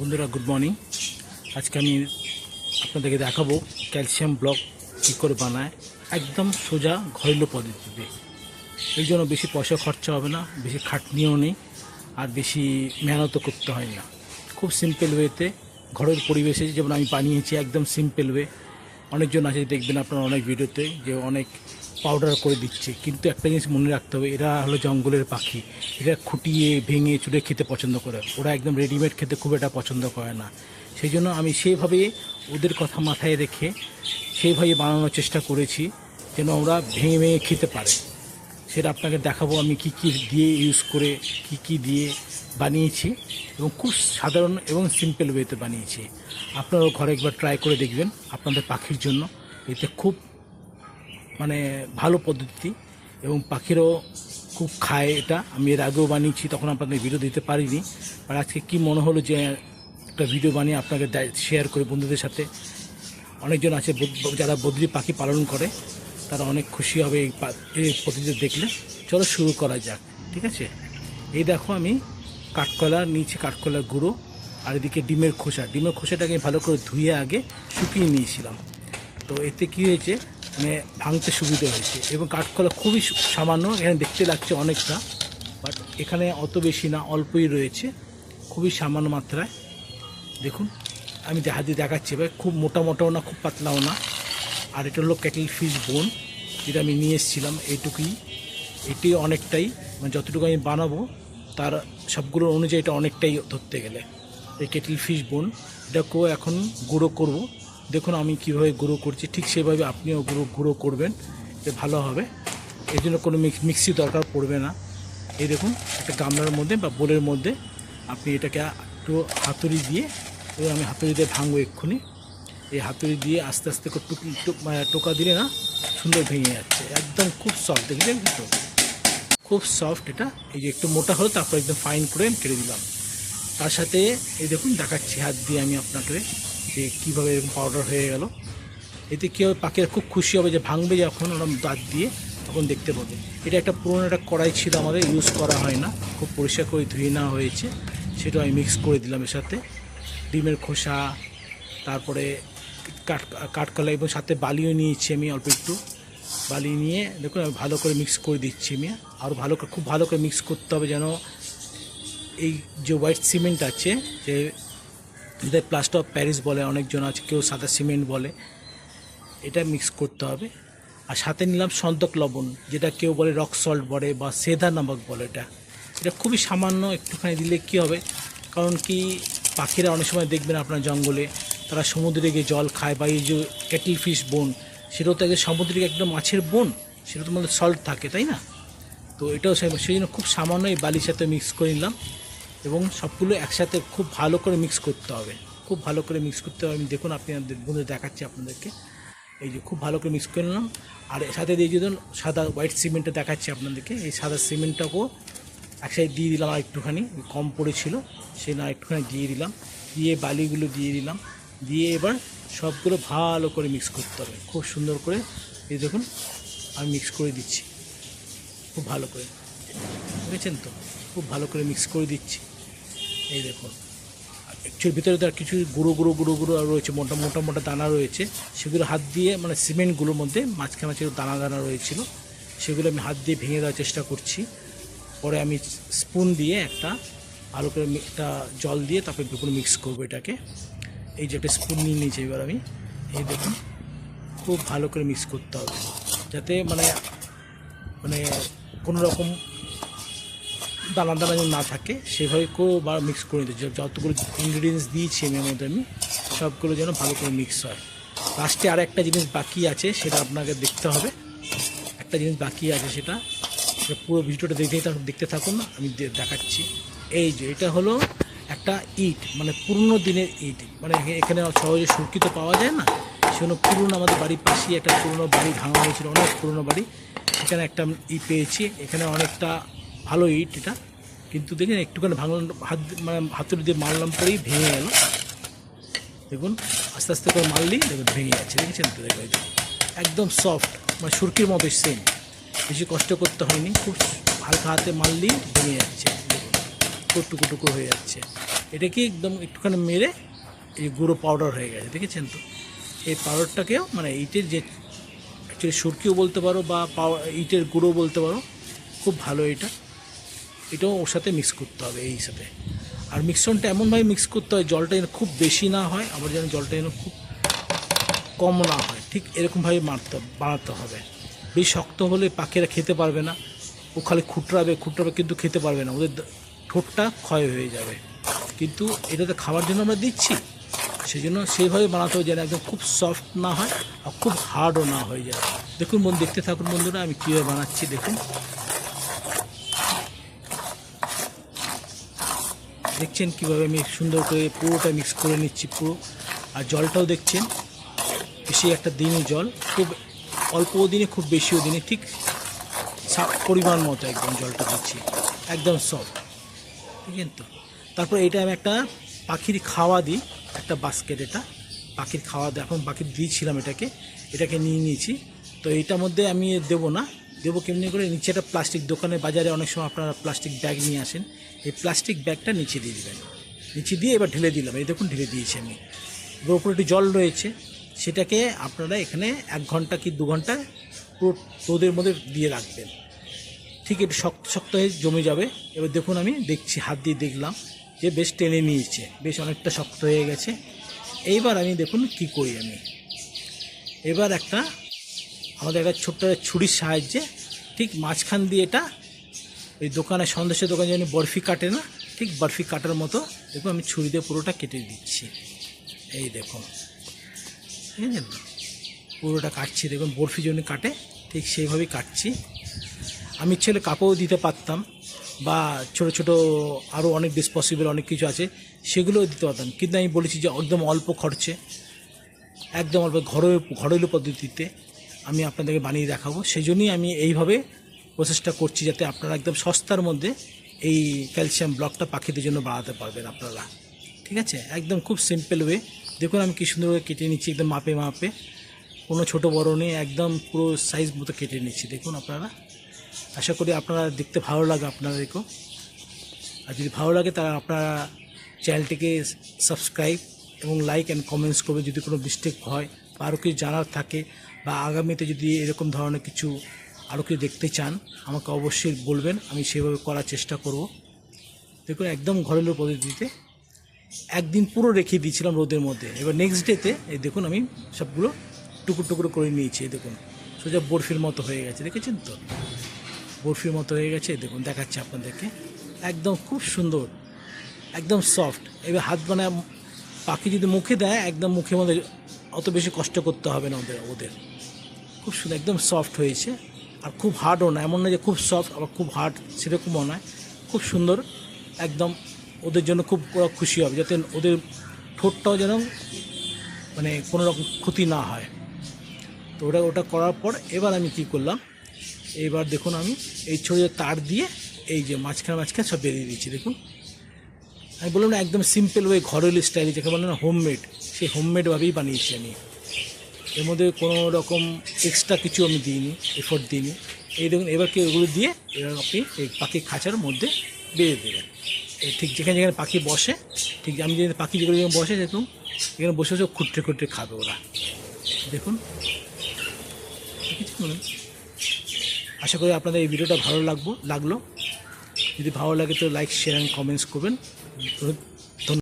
বন্ধুরা good morning আজকে আমি আপনাদেরকে দেখাবো ক্যালসিয়াম ব্লক কী করে বানায়। একদম সোজা ঘরেলু পদ্ধতিতে। এই জন্য বেশি পয়সা খরচা হবে না, বেশি খাটনিও নেই, আর বেশি মেহনতও করতে হয় না। খুব সিম্পল ওয়েতে ঘরের পরিবেশে যেমন আমি বানিয়েছি, একদম সিম্পল ওয়ে অনেকজন আছে, দেখবেন আপনার অনেক ভিডিওতে যে অনেক পাউডার করে দিচ্ছে। কিন্তু একটা জিনিস মনে রাখতে হবে, এরা হলো জঙ্গলের পাখি। এরা খুঁটিয়ে, ভেঙে চুড়ে খেতে পছন্দ করে। ওরা একদম রেডিমেড খেতে খুব একটা পছন্দ করে না। সেই জন্য আমি সেইভাবে ওদের কথা মাথায় রেখে সেইভাবে বানানোর চেষ্টা করেছি, যেন ওরা ভেঙে ভেঙে খেতে পারে। সেটা আপনাকে দেখাবো আমি কি কি দিয়ে ইউজ করে, কি কি দিয়ে বানিয়েছি এবং খুব সাধারণ এবং সিম্পল ওয়েতে বানিয়েছি। আপনারাও ঘরে একবার ট্রাই করে দেখবেন আপনাদের পাখির জন্য। এতে খুব মানে ভালো পদ্ধতি এবং পাখিরও খুব খায় এটা। আমি এর আগেও বানিয়েছি, তখন আপনাদের ভিডিও দিতে পারিনি। আর আজকে কি মনে হলো যে একটা ভিডিও বানিয়ে আপনাকে শেয়ার করে বন্ধুদের সাথে? অনেকজন আছে যারা বদ্রি পাখি পালন করে, তারা অনেক খুশি হবে এই এই পদ্ধতি দেখলে। চলো শুরু করা যাক, ঠিক আছে? এই দেখো আমি কাঠকলা, নিয়েছি কাঠকলার গুঁড়ো, আর এদিকে ডিমের খোসা। ডিমের খোসাটাকে ভালো করে ধুয়ে আগে শুকিয়ে নিয়েছিলাম। তো এতে কী হয়েছে মানে ভাঙতে সুবিধা হয়েছে। এবং কাঠকলা খুবই সামান্য, এখানে দেখতে লাগছে অনেকটা বাট এখানে অত বেশি না, অল্পই রয়েছে, খুবই সামান্য মাত্রায়। দেখুন, আমি দেখা দিয়ে দেখাচ্ছি, এবার খুব মোটা মোটাও না, খুব পাতলাও না। আর এটা হলো ক্যাটেল ফিশ বোন যেটা আমি নিয়ে এসেছিলাম এইটুকুই। এটি অনেকটাই মানে যতটুকু আমি বানাবো, তার সবগুলোর অনুযায়ী এটা অনেকটাই ধরতে গেলে। এই কেটেল ফিশ বোন এটাকেও এখন গুঁড়ো করব। দেখুন, আমি কীভাবে গুঁড়ো করছি, ঠিক সেভাবে আপনিও গুঁড়ো গুঁড়ো করবেন এ ভালো হবে। এই জন্য কোনো মিক্স দরকার পড়বে না। এই দেখুন, একটা গামলার মধ্যে বা বোলের মধ্যে আপনি এটাকে একটু হাতুড়ি দিয়ে, এবার আমি হাতুড়ি দিয়ে ভাঙবো এক্ষুনি। এই হাতুড়ি দিয়ে আস্তে আস্তে করে টুক টুক মানে টোকা দিলে না সুন্দর ভেঙে যাচ্ছে। একদম খুব সফট দেখলেন তো? খুব সফট এটা। এই যে একটু মোটা হলো, তারপর একদম ফাইন করে আমি কেটে দিলাম। তার সাথে এই দেখুন, দেখাচ্ছি হাত দিয়ে আমি আপনাকে। যে কীভাবে এরকম পাউডার হয়ে গেল। এতে কী হবে? পাখিরা খুব খুশি হবে যে ভাঙবে যখন ওরা দাঁত দিয়ে, তখন দেখতে পাবে। এটা একটা পুরোনো একটা কড়াই ছিল আমাদের ইউজ করা হয় না। খুব পরিষ্কার করে ধুয়ে নেওয়া হয়েছে। সেটা আমি মিক্স করে দিলাম এর সাথে। ডিমের খোসা, তারপরে কাঠ, কাঠকলা এবং সাথে বালিও নিয়েছি আমি অল্প একটু। বালি নিয়ে দেখুন, আমি ভালো করে মিক্স করে দিচ্ছি আমি। আর ভালো করে, খুব ভালো করে মিক্স করতে হবে যেন এই যে হোয়াইট সিমেন্ট আছে, যে যেটা প্লাস্টার অফ প্যারিস বলে অনেকজন আছে, কেউ সাদা সিমেন্ট বলে। এটা মিক্স করতে হবে। আর সাথে নিলাম সন্তক লবণ, যেটা কেউ বলে রক সল্ট বলে বা সেদা নামক বলে এটা। এটা খুবই সামান্য, একটুখানি দিলে কি হবে? কারণ কি, পাখিরা অনেক সময় দেখবেন আপনার জঙ্গলে, তারা সমুদ্রে গিয়ে জল খায় বা এই যে ক্যাটেল ফিশ বোন, সেটাও তো একদম সামুদ্রিক একদম মাছের বোন সেটা তো মধ্যে সল্ট থাকে, তাই না? তো এটাও সেই জন্য খুব সামান্য এই বালির সাথে মিক্স করে নিলাম। এবং সবগুলো একসাথে খুব ভালো করে মিক্স করতে হবে। খুব ভালো করে মিক্স করতে হবে। আমি দেখুন, আপনি বন্ধু দেখাচ্ছি আপনাদেরকে। এই যে খুব ভালো করে মিক্স করে নিলাম। আর এর সাথে দিয়ে যদি সাদা হোয়াইট সিমেন্টটা দেখাচ্ছি আপনাদেরকে। এই সাদা সিমেন্টটাকেও একসাথে দিয়ে দিলাম আর একটুখানি কম পড়েছিল সে না একটুখানি দিয়ে দিলাম। দিয়ে বালিগুলো দিয়ে দিলাম। দিয়ে এবার সবগুলো ভালো করে মিক্স করতে হবে। খুব সুন্দর করে এই দেখুন, আমি মিক্স করে দিচ্ছি। খুব ভালো করে। বুঝেছেন তো? খুব ভালো করে মিক্স করে দিচ্ছি। এই দেখুন। অ্যাকচুয়ালি ভিতরে তো আর কিছু গুঁড়ো গুঁড়ো গুঁড়ো গুঁড়ো রয়েছে, মোটা মোটা মোটা দানা রয়েছে। সেগুলো হাত দিয়ে মানে সিমেন্টগুলোর মধ্যে মাঝখানে মাঝখানে দানা দানা রয়েছিল, সেগুলো আমি হাত দিয়ে ভেঙে দেওয়ার চেষ্টা করছি। পরে আমি স্পুন দিয়ে একটা ভালো করে একটা জল দিয়ে তারপরে দুপুরে মিক্স করব এটাকে। এই যে একটা স্পুন নিয়ে নিয়েছি এবার আমি। এই দেখুন, খুব ভালো করে মিক্স করতে হবে। যাতে মানে মানে কোনো রকম দানা দানা যেন না থাকে, সেভাবে বা মিক্স করে দিচ্ছি যতগুলো ইনগ্রিডিয়েন্টস দিয়েছি আমি মধ্যে আমি, সবগুলো যেন ভালো করে মিক্স হয়। লাস্টে আর একটা জিনিস বাকি আছে, সেটা আপনাকে দেখতে হবে। একটা জিনিস বাকি আছে সেটা পুরো ভিডিওটা থাকুন, দেখতে থাকুন, আমি দেখাচ্ছি। এই যে, এটা হলো একটা ইট মানে পুরনো দিনের ইট মানে এখে- এখানে সহজে সুরক্ষিত পাওয়া যায় না? সেজন্য পুরনো আমাদের বাড়ির পাশেই একটা পুরনো বাড়ি ভাঙা হয়েছিল, অনেক পুরনো বাড়ি। সেখানে একটা ই পেয়েছি। এখানে অনেকটা ভালো ইট এটা। কিন্তু দেখেন একটুখানি ভাঙলাম হাত মানে হাতুড়ি দিয়ে মারলাম পরেই ভেঙে গেল। দেখুন, আস্তে আস্তে করে মারলেই দেখুন, ভেঙে যাচ্ছে। দেখেছেন তো? দেখুন একদম সফট মানে সুরকির মতো সেম বেশি কষ্ট করতে হয়নি, খুব হালকা হাতে মারলেই ভেঙে যাচ্ছে। টুকু টুকরো হয়ে যাচ্ছে। এটা কি একদম একটুখানি মেরে এই গুঁড়ো পাউডার হয়ে গেছে, দেখেছেন তো? এই পাউডারটাকেও মানে ইটের যে অ্যাকচুয়ালি সুরকিও বলতে পারো বা পাউ- ইটের গুঁড়ো বলতে পারো, খুব ভালো এটা। এটাও ওর সাথে মিক্স করতে হবে এই সাথে। আর মিক্সনটা এমনভাবে মিক্স করতে হয়, জলটা যেন খুব বেশি না হয়, আবার যেন জলটা যেন খুব কম না হয়। ঠিক এরকমভাবে মারতে, বানাতে হবে। বেশ শক্ত হলে পাখিরা খেতে পারবে না। ও খালি খুটরাবে খুটরাবে কিন্তু খেতে পারবে না। ওদের ঠোঁটটা ক্ষয় হয়ে যাবে। কিন্তু এটাতে খাওয়ার জন্য আমরা দিচ্ছি। সেই জন্য সেইভাবে বানাতে হবে যেন একদম খুব সফট না হয় আর খুব হার্ডও না হয়ে যায়। দেখুন বন্ধু, দেখতে থাকুন বন্ধুরা, আমি কীভাবে বানাচ্ছি দেখুন। দেখছেন কীভাবে আমি সুন্দর করে পুরোটা মিক্স করে নিচ্ছি পুরো। আর জলটাও দেখছেন, বেশি একটা দিনই জল, খুব অল্প দিনে, খুব বেশিও দিনে, ঠিক পরিমাণ মতো একদম জলটা দিচ্ছি, একদম সফট আছে তো? তারপর এটা আমি একটা পাখির খাওয়া দিই, একটা বাস্কেট এটা, পাখির খাওয়া এখন পাখির দিয়েছিলাম এটাকে এটাকে নিয়ে নিয়েছি। তো এইটার মধ্যে আমি দেবো না দেবো কেমনি করে? নিচে একটা প্লাস্টিক দোকানে বাজারে অনেক সময় আপনারা প্লাস্টিক ব্যাগ নিয়ে আসেন। এই প্লাস্টিক ব্যাগটা নিচে দিয়ে দেবেন। নিচে দিয়ে এবার ঢেলে দিলাম। এই দেখুন, ঢেলে দিয়েছি আমি। এবার উপরে একটু জল রয়েছে। সেটাকে আপনারা এখানে এক ঘণ্টা কি দু ঘণ্টা পুরো রোদের মধ্যে দিয়ে রাখবেন। ঠিক একটু শক্ত শক্ত হয়ে জমে যাবে। এবার দেখুন আমি দেখছি, হাত দিয়ে দেখলাম যে বেশ টেনে নিয়েছে। বেশ অনেকটা শক্ত হয়ে গেছে। এইবার আমি দেখুন কি করি আমি। এবার একটা আমাদের একটা ছোট্ট ছুরির সাহায্যে ঠিক মাঝখান দিয়ে এটা ওই দোকানে সন্দেশের দোকানে যেন বরফি কাটে না, ঠিক বরফি কাটার মতো। দেখুন, আমি ছুরি দিয়ে পুরোটা কেটে দিচ্ছি। এই দেখুন। ঠিক আছে? পুরোটা কাটছি। দেখুন, বরফি জন্য কাটে, ঠিক সেইভাবেই কাটছি। আমি ছেলে কাপড় দিতে পারতাম বা ছোট ছোট আরও অনেক বেশ পসিবল অনেক কিছু আছে, সেগুলোও দিতে পারতাম। কিন্তু আমি বলেছি যে একদম অল্প খরচে, একদম অল্প ঘরোয়া ঘরেলু পদ্ধতিতে আমি আপনাদেরকে বানিয়ে দেখাবো। সেই জন্যই আমি এইভাবে প্রসেসটা করছি যাতে আপনারা একদম সস্তার মধ্যে এই ক্যালসিয়াম ব্লকটা পাখিদের জন্য বাড়াতে পারবেন আপনারা। ঠিক আছে? একদম খুব সিম্পল ওয়ে। দেখুন আমি কি সুন্দরভাবে কেটে নিচ্ছি, একদম মাপে মাপে। কোনো ছোট বড় নেই, একদম পুরো সাইজ মতো কেটে নিচ্ছি। দেখুন আপনারা। আশা করি আপনারা দেখতে ভালো লাগে আপনাদেরকেও। আর যদি ভালো লাগে তাহলে আপনারা চ্যানেলটিকে সাবস্ক্রাইব এবং লাইক অ্যান্ড কমেন্টস করবে যদি কোনো মিস্টেক হয় বা আরও কিছু জানার থাকে বা আগামীতে যদি এরকম ধরনের কিছু আরও কিছু দেখতে চান, আমাকে অবশ্যই বলবেন, আমি সেভাবে করার চেষ্টা করব। দেখুন, একদম ঘরেলু পদ্ধতিতে একদিন পুরো রেখে দিয়েছিলাম রোদের মধ্যে। এবার নেক্সট ডেতে এই দেখুন, আমি সবগুলো টুকরো টুকরো করে নিয়েছি দেখুন। সোজা বরফির মতো হয়ে গেছে, দেখেছেন তো? বরফির মতো হয়ে গেছে দেখুন, দেখাচ্ছি আপনাদেরকে। একদম খুব সুন্দর, একদম সফট এবার হাত বানায় পাখি যদি মুখে দেয়, একদম মুখের মধ্যে অত বেশি কষ্ট করতে হবে না ওদের ওদের। খুব সুন্দর, একদম সফট হয়েছে। আর খুব হার্ডও না এমন না যে খুব সফট আবার খুব হার্ড সেরকমও নয়। খুব সুন্দর, একদম ওদের জন্য খুব ওরা খুশি হবে, যাতে ওদের ঠোঁটটাও যেন মানে কোনো রকম ক্ষতি না হয়। তো ওটা ওটা করার পর এবার আমি কি করলাম এইবার দেখুন আমি এই ছড়িয়ে তার দিয়ে এই যে মাঝখানে মাঝখানে সব বেরিয়ে দিচ্ছি দেখুন। আমি বললাম না, একদম সিম্পল ওয়ে ঘরেল স্টাইলে যাকে বলে না হোমমেড সেই হোমমেডভাবেই বানিয়েছি আমি। এর মধ্যে কোনো রকম এক্সট্রা কিছু আমি দিইনি এফোর্ট দিইনি। এই দেখুন, এবার কি ওগুলো দিয়ে এবার আপনি এই পাখির খাঁচার মধ্যে বেরিয়ে দেবেন। এই ঠিক যেখানে যেখানে পাখি বসে, ঠিক আমি যে পাখি যেগুলো যেখানে বসে, দেখুন, এখানে বসে বসে খুঁটে খুঁটে খাবে ওরা। দেখুন? আশা করি আপনাদের এই ভিডিওটা ভালো লাগবো, লাগল। যদি ভালো লাগে তো লাইক শেয়ার অ্যান্ড কমেন্টস করবেন।